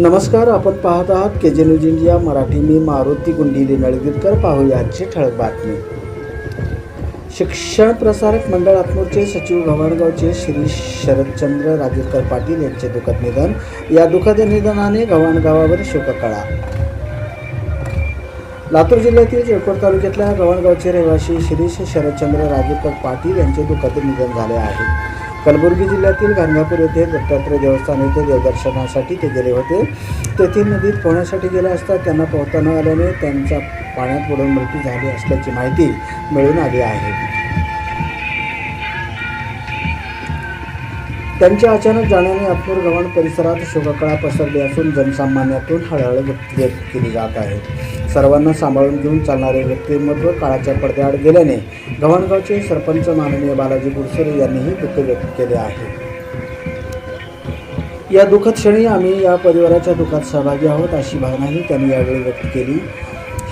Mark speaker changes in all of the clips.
Speaker 1: नमस्कार आपण पाहत आहात K J news India Marathi मी मारुती गुंडिले नळगीरकर पाहूया आजची ठळक बातमी. शिक्षण प्रसारक मंडळ आत्मूरचे सचिव गव्हाणगावचे श्री शरदचंद्र राजेकर पाटील यांचे दुःखद निधन. या दुःखद निधनाने गव्हाणगावावर शोककळा. लातूर जिल्ह्यातील जळकोट तालुक्यातल्या गव्हाणगावचे रहिवासी श्री शरदचंद्र राजेकर पाटील यांचे दुःखद निधन झाले आहे. कलबुर्गी जिल्ह्यातील गाणगापूर येथे दत्तात्रय देवस्थान येथे देवदर्शनासाठी ते गेले होते. तेथील नदीत पोहण्यासाठी गेले असता त्यांना पोहता न आल्याने त्यांचा पाण्यात बुडून मृत्यू झाली असल्याची माहिती मिळून आली आहे. त्यांच्या अचानक जाण्याने अपूर गव्हाण परिसरात शोककळा पसरली असून जनसामान्यातून हळहळ व्यक्त व्यक्त केली जात आहे. सर्वांना सांभाळून घेऊन चालणारे व्यक्तिमत्व काळाच्या पडद्याआड गेल्याने गव्हाणगावचे सरपंच माननीय बालाजी गुरसरे यांनीही दुःख व्यक्त केले आहे. या दुःखद क्षणी आम्ही या परिवाराच्या दुःखात सहभागी आहोत अशी भावनाही त्यांनी यावेळी व्यक्त केली.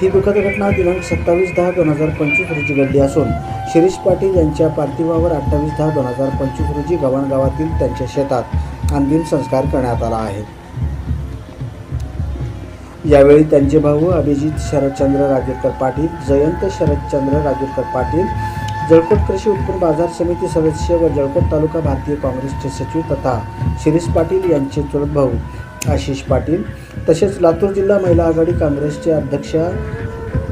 Speaker 1: ही दुःखद घटना दिनांक सत्तावीस दहा दोन हजार पंचवीस रोजी घडली असून शिरीष पाटील यांच्या पार्थिवावर अठ्ठावीस दहा दोन हजार पंचवीस रोजी गव्हाण त्यांच्या शेतात अंतिम संस्कार करण्यात आला आहे. यावेळी त्यांचे भाऊ अभिजित शरदचंद्र राजूरकर पाटील जयंत शरदचंद्र राजूरकर पाटील जळकोट कृषी उत्पन्न बाजार समिती सदस्य व जळकोट तालुका भारतीय काँग्रेसचे सचिव तथा शिरीष पाटील यांचे चुलत भाऊ आशिष पाटील. तसेच लातूर जिल्हा महिला आघाडी काँग्रेसचे अध्यक्षा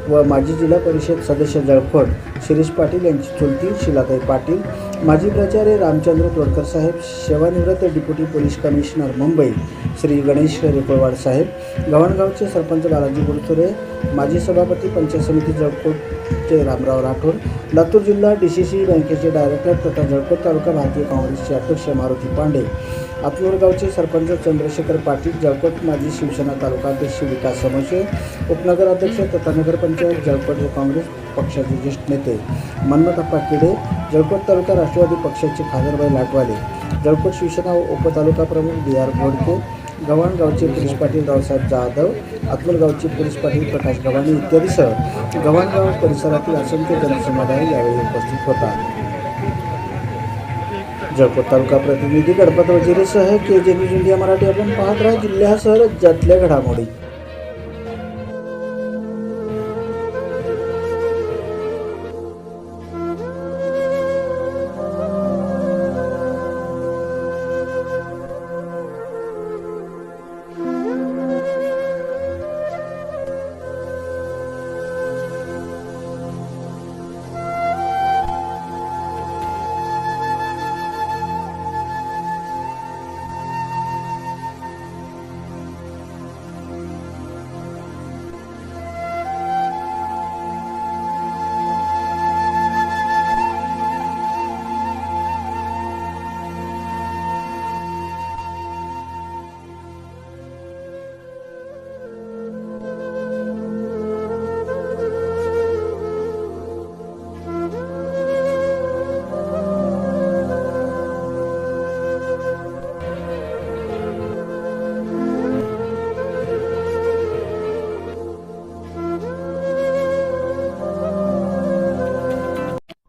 Speaker 1: व माजी जिल्हा परिषद सदस्य जळकोट शिरीष पाटील यांची चुलती शिलाताई पाटील माजी प्राचार्य रामचंद्र तोडकर साहेब सेवानिवृत्त deputy police commissioner Mumbai Shri Ganesh Repalwad साहेब गव्हाणगावचे सरपंच बालाजी गुरुतुरे माजी सभापती पंचायत समिती जळकोटचे रामराव राठोड लातूर जिल्हा डी सी सी बँकेचे डायरेक्टर तथा जळकोट तालुका भारतीय काँग्रेसचे अध्यक्ष मारुती पांडे आत्मूरगावचे सरपंच चंद्रशेखर पाटील जळकोट माजी शिवसेना तालुकाध्यक्ष विकास समोसे उपनगराध्यक्ष तथा नगरपंचायत जळकोट हे काँग्रेस पक्षाचे ज्येष्ठ नेते. मन्मथप्पा किडे जळकोट तालुका राष्ट्रवादी पक्षाचे खादरबाई लाटवाले जळकोट शिवसेना उपतालुका प्रमुख बी आर घोडके गव्हाण गावचे पोलीस पाटील रावसाहेब जाधव अतुल गावचे पोलीस पाटील प्रकाश गव्हाणे इत्यादीसह गव्हाणगाव परिसरातील असंख्य जनसमुदाय यावेळी उपस्थित होता. जळकोट तालुका प्रतिनिधी गणपत वजिरेसह के जे न्यूज इंडिया मराठी आपण पाहत राहा जिल्ह्यासह राज्यातल्या घडामोडी.